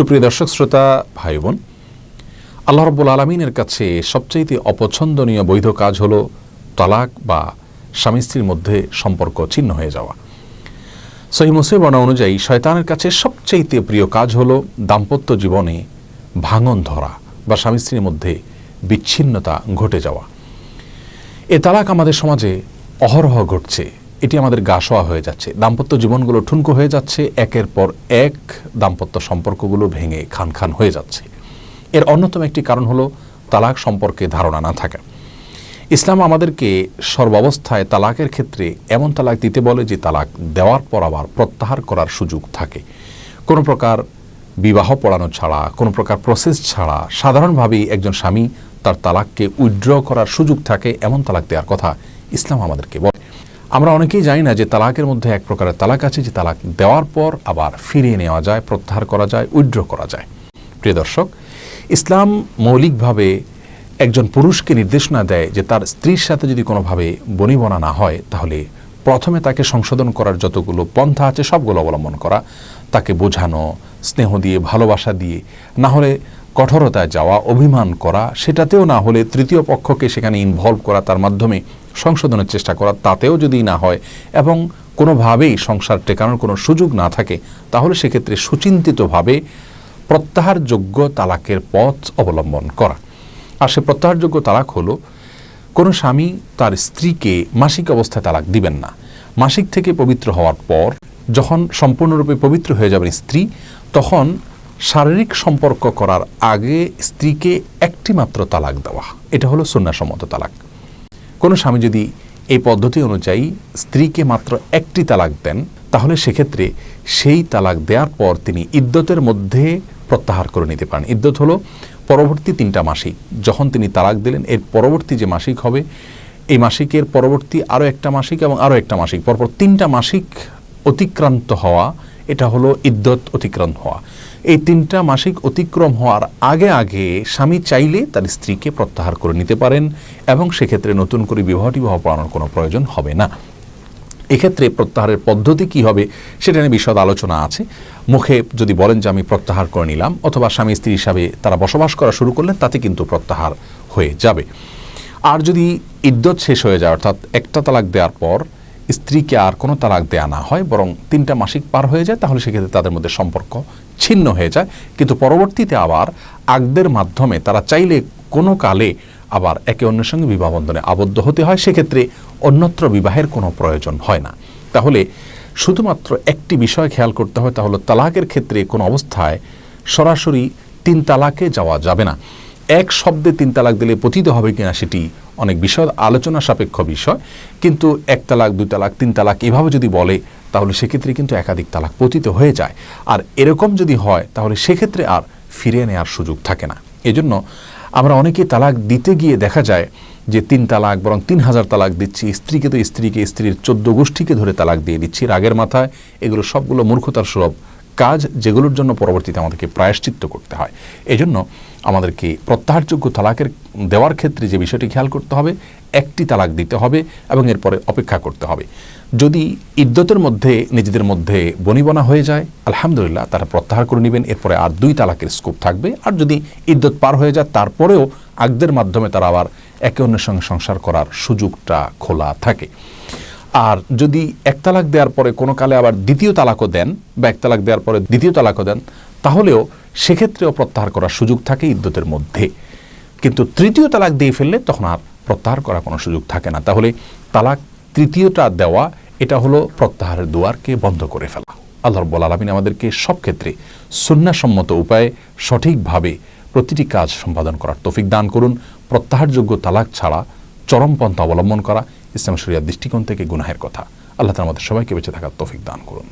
সুপ্রিয় দর্শক, শ্রোতা ভাই বোন আল্লাহ রব্বুল আলমিনের কাছে সবচাইতে অপছন্দনীয় বৈধ কাজ হলো তালাক বা স্বামী স্ত্রীর মধ্যে সম্পর্ক ছিন্ন হয়ে যাওয়া। সহি মুসিবনা অনুযায়ী, শয়তানের কাছে সবচাইতে প্রিয় কাজ হলো দাম্পত্য জীবনে ভাঙন ধরা বা স্বামী স্ত্রীর মধ্যে বিচ্ছিন্নতা ঘটে যাওয়া। এ তালাক আমাদের সমাজে অহরহ ঘটছে। এটি আমাদের গা শোয়া হয়ে যাচ্ছে। দাম্পত্য জীবনগুলো ঠুনকো হয়ে যাচ্ছে। একের পর এক দাম্পত্য সম্পর্কগুলো ভেঙে খান খান হয়ে যাচ্ছে। এর অন্যতম একটি কারণ হলো তালাক সম্পর্কে ধারণা না থাকা। ইসলাম আমাদেরকে সর্বাবস্থায় তালাকের ক্ষেত্রে এমন তালাক দিতে বলে যে তালাক দেওয়ার পর আবার প্রত্যাহার করার সুযোগ থাকে। কোনো প্রকার বিবাহ পড়ানো ছাড়া, কোনো প্রকার প্রসেস ছাড়া সাধারণভাবেই একজন স্বামী তার তালাককে উইথড্র করার সুযোগ থাকে এমন তালাক দেওয়ার কথা ইসলাম আমাদেরকে বলে। আমরা অনেকেই জানি না যে তালাকের মধ্যে এক প্রকারের তালাক আছে, যে তালাক দেওয়ার পর আবার ফিরিয়ে নেওয়া যায়, প্রত্যাহার করা যায় উইড্র করা যায়। প্রিয় দর্শক, ইসলাম মৌলিকভাবে একজন পুরুষকে নির্দেশনা দেয় যে তার স্ত্রীর সাথে যদি কোনোভাবে বনিবনা না হয়, তাহলে প্রথমে তাকে সংশোধন করার যতগুলো পন্থা আছে, সবগুলো অবলম্বন করা, তাকে বোঝানো, স্নেহ দিয়ে, ভালোবাসা দিয়ে, না হলে কঠোরতায় যাওয়া, অভিমান করা, সেটাতেও না হলে তৃতীয় পক্ষকে সেখানে ইনভলভ করা, তার মাধ্যমে সংশোধনের চেষ্টা করা তাতেও যদি না হয় এবং কোনোভাবেই সংসার টেকানোর কোনো সুযোগ না থাকে, তাহলে সেক্ষেত্রে সুচিন্তিতভাবে প্রত্যাহারযোগ্য তালাকের পথ অবলম্বন করা। আর সে প্রত্যাহারযোগ্য তালাক হলো, কোনো স্বামী তার স্ত্রীকে মাসিক অবস্থায় তালাক দিবেন না। মাসিক থেকে পবিত্র হওয়ার পর যখন সম্পূর্ণরূপে পবিত্র হয়ে যাবেন স্ত্রী, তখন শারীরিক সম্পর্ক করার আগে স্ত্রীকে একটি মাত্র তালাক দেওয়া। এটা হলো সন্ন্যাসম্মত তালাক। কোনো স্বামী যদি এই পদ্ধতি অনুযায়ী স্ত্রীকে মাত্র একটি তালাক দেন, তাহলে সেক্ষেত্রে সেই তালাক দেওয়ার পর তিনি ইদ্যতের মধ্যে প্রত্যাহার করে নিতে পারেন। ইদ্যত হলো পরবর্তী তিনটা মাসিক। যখন তিনি তালাক দিলেন, এর পরবর্তী যে মাসিক হবে, এই মাসিকের পরবর্তী আরও একটা মাসিক এবং আরও একটা মাসিক। পরপর তিনটা মাসিক অতিক্রান্ত হওয়া এটা হলো ইদ্যত অতিক্রম হওয়া। এই তিনটা মাসিক অতিক্রম হওয়ার আগে আগে স্বামী চাইলে তার স্ত্রীকে প্রত্যাহার করে নিতে পারেন এবং সেক্ষেত্রে নতুন করে বিবাহ পড়ানোর কোনো প্রয়োজন হবে না। এক্ষেত্রে প্রত্যাহারের পদ্ধতি কি হবে সেটা নিয়ে বিশদ আলোচনা আছে। মুখে যদি বলেন যে আমি প্রত্যাহার করে নিলাম অথবা স্বামী স্ত্রী হিসাবে তারা বসবাস করা শুরু করলেন, তাতে কিন্তু প্রত্যাহার হয়ে যাবে। আর যদি ইদ্যত শেষ হয়ে যায়, অর্থাৎ একটা তালাক দেওয়ার পর স্ত্রীকে আর কোনো তালাক দেয়া না হয়, বরং তিনটা মাসিক পার হয়ে যায়, তাহলে সেক্ষেত্রে তাদের মধ্যে সম্পর্ক ছিন্ন হয়ে যায়। কিন্তু পরবর্তীতে আবার আগদের মাধ্যমে তারা চাইলে কোনো কালে আবার একে অন্যের সঙ্গে বিবাহ বন্ধনে আবদ্ধ হতে হয়, সেক্ষেত্রে অন্যত্র বিবাহের কোনো প্রয়োজন হয় না। তাহলে শুধুমাত্র একটি বিষয় খেয়াল করতে হয় তাহলে তালাকের ক্ষেত্রে কোনো অবস্থায় সরাসরি তিন তালাকে যাওয়া যাবে না। এক শব্দে তিন তালাক দিলে পতিত হবে কিনা সেটি অনেক বিষয়, আলোচনা সাপেক্ষ বিষয়। কিন্তু এক তালাক, দুই তালাক, তিন তালাক এভাবে যদি বলে, তাহলে সেক্ষেত্রে কিন্তু একাধিক তালাক পতিত হয়ে যায়। আর এরকম যদি হয়, তাহলে সেক্ষেত্রে আর ফিরিয়ে নেওয়ার সুযোগ থাকে না। এজন্য আমরা অনেকে তালাক দিতে গিয়ে দেখা যায় যে তিন তালাক, বরং তিন হাজার তালাক দিচ্ছি, স্ত্রীকে তো স্ত্রীকে, স্ত্রীর চোদ্দ গোষ্ঠীকে ধরে তালাক দিয়ে দিচ্ছি, রাগের মাথায়, এগুলো সবগুলো মূর্খতার সুলভ কাজ যেগুলোর জন্য পরবর্তীতে আমাদেরকে প্রায়শ্চিত্ত করতে হয়। এজন্য আমাদেরকে প্রত্যাহারযোগ্য তালাকের, দেওয়ার ক্ষেত্রে যে বিষয়টি খেয়াল করতে হবে, একটি তালাক দিতে হবে এবং এরপরে অপেক্ষা করতে হবে। যদি ইদ্যতের মধ্যে, নিজেদের মধ্যে বনিবনা হয়ে যায়, আলহামদুলিল্লাহ তারা প্রত্যাহার করে নেবেন, এরপরে আর দুই তালাকের স্কোপ থাকবে। আর যদি ইদ্যত পার হয়ে যায়, তারপরেও আগদের মাধ্যমে তারা আবার একে অন্যের সঙ্গে সংসার করার সুযোগটা খোলা থাকে। আর যদি এক তালাক দেওয়ার পরে কোনো কালে আবার দ্বিতীয় তালাকও দেন বা এক তালাক দেওয়ার পরে দ্বিতীয় তালাকও দেন, তাহলেও সেক্ষেত্রেও প্রত্যাহার করার সুযোগ থাকে ইদ্যতের মধ্যে। কিন্তু তৃতীয় তালাক দিয়ে ফেললে তখন আর প্রত্যাহার করার কোনো সুযোগ থাকে না। তাহলে তালাক তৃতীয়টা দেওয়া, এটা হলো প্রত্যাহারের দুয়ারকে বন্ধ করে ফেলা। আল্লাহ রব্বুল আলমিন আমাদেরকে সব ক্ষেত্রে সন্ন্যাসম্মত উপায়ে সঠিকভাবে প্রতিটি কাজ সম্পাদন করার তৌফিক দান করুন। প্রত্যাহারযোগ্য তালাক ছাড়া চরমপন্থা অবলম্বন করা ইসলাম শরিয়ার দৃষ্টিকোণ থেকে গুনাহের কথা। আল্লাহ তালা আমাদের সবাইকে বেঁচে থাকার তৌফিক দান করুন।